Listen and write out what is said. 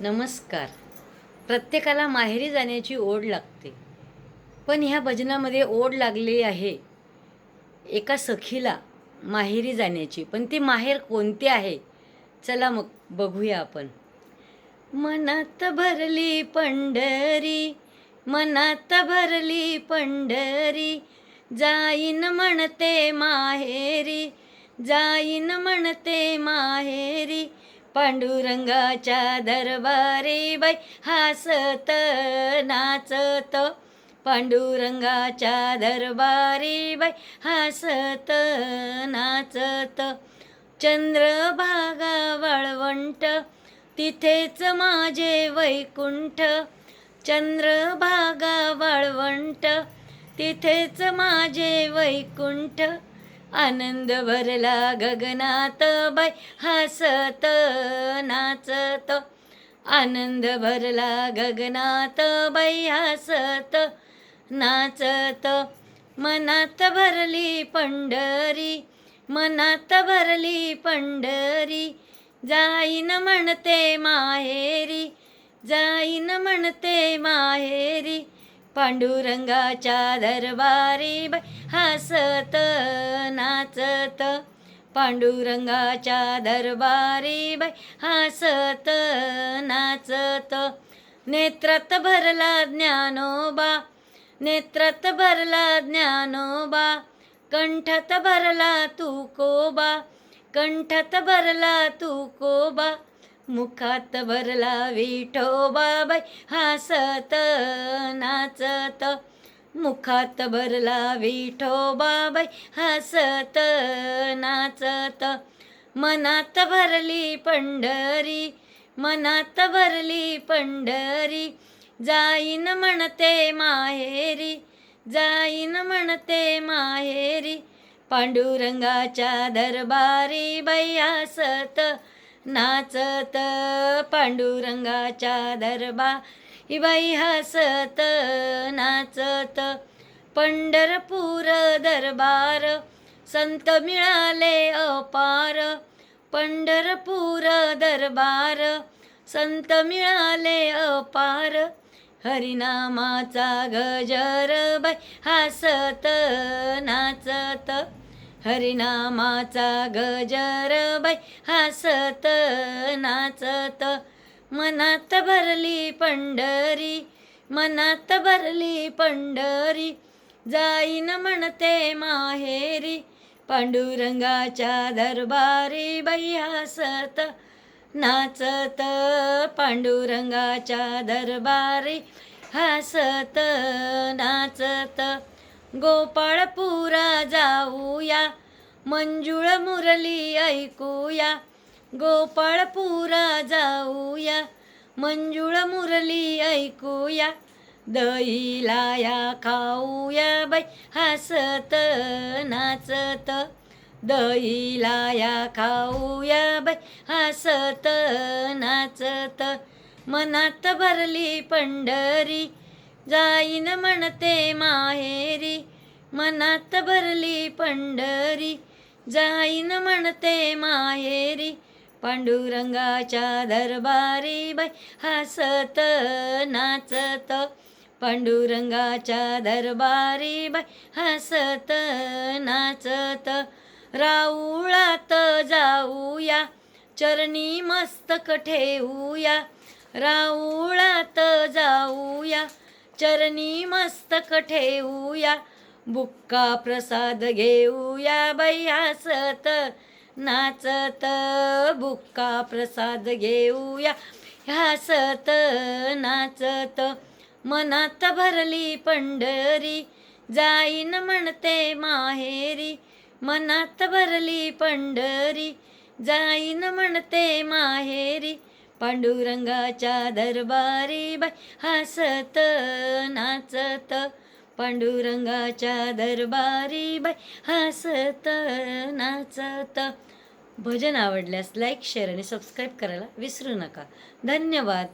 नमस्कार. प्रत्येकाला माहेरी जाण्याची ओढ लागते. पण ह्या भजनामध्ये ओढ लागली आहे एका सखीला माहेरी जाण्याची. पण ती माहेर कोणती आहे? चला मग बघूया आपण. मनात भरली पंढरी मनात भरली पंढरी जाईन म्हणते माहेरी जाईन म्हणते माहेरी पांडुरंगाच्या दरबारी बाई हसत नाचत. पांडुरंगाच्या दरबारी बाई हासत नाचत. चंद्रभागा वाळवंट तिथेच माझे वैकुंठ. चंद्रभागा वाळवंट तिथेच माझे वैकुंठ. आनंद भरला गगनात बाई हसत नाचत आनंद भरला गगनात बाई हसत नाचत मनात भरली पंढरी मनात भरली पंढरी जाईन म्हणते माहेरी जाईन म्हणते माहेरी पांडुरंगाच्या दरबारी बाई हसत नाचत. पांडुरंगाच्या दरबारी बाई हसत नाचत. नेत्रात भरला ज्ञानोबा नेत्रात भरला ज्ञानोबा. कंठात भरला तू कोबा कंठात भरला तू कोबा मुखात भरला विठो बाई हसत नाचत. मुखात भरला विठोबा बाई हसत नाचत. मनात भरली पंढरी मनात भरली पंढरी. जाईन म्हणते माहेरी जाईन म्हणते माहेरी. पांडुरंगाच्या दरबारी बाई हसत नाचत पांडुरंगाच्या दरबारी बाई हसत नाचत पंढरपूर दरबार. संत मिळाले अपार पंढरपूर दरबार. संत मिळाले अपार हरिनामाचा गजर बाई. हसत नाचत हरिनामाचा गजर बाई हसत नाचत. मनात भरली पंढरी मनात भरली पंढरी. जाईन म्हणते माहेरी पांडुरंगाच्या दरबारी बाई हसत नाचत. पांडुरंगाच्या दरबारी हसत नाचत. गोपाळपुरा जाऊया मंजुळ मुरली ऐकूया. गोपाळपुरा जाऊया मंजुळ मुरली ऐकूया. दही लाया खाऊया बाई हसत नाचत. दही लाया खाऊया बाई हसत नाचत. मनात भरली पंढरी जाईन म्हणते माहेरी. मनात भरली पंढरी जाईन म्हणते माहेरी. पांडुरंगाच्या दरबारी बाई हसत नाचत. पांडुरंगाच्या दरबारी बाई हसत नाचत. राऊळात जाऊया चरणी मस्तक ठेवूया राऊळात जाऊया चरणी मस्तक ठेवूया बुक्का प्रसाद घेऊया बाई हसत. नाचत बुक्का प्रसाद घेऊया. ह्यासत नाचत. मनात भरली पंढरी. जाईन म्हणते माहेरी. मनात भरली पंढरी. जाईन म्हणते माहेरी. पांडुरंगाच्या दरबारी बाई हसत नाचत. पांडुरंगाच्या दरबारी बाई हसत नाचत. भजन आवडल्यास लाईक शेअर आणि सबस्क्राईब करायला विसरू नका. धन्यवाद.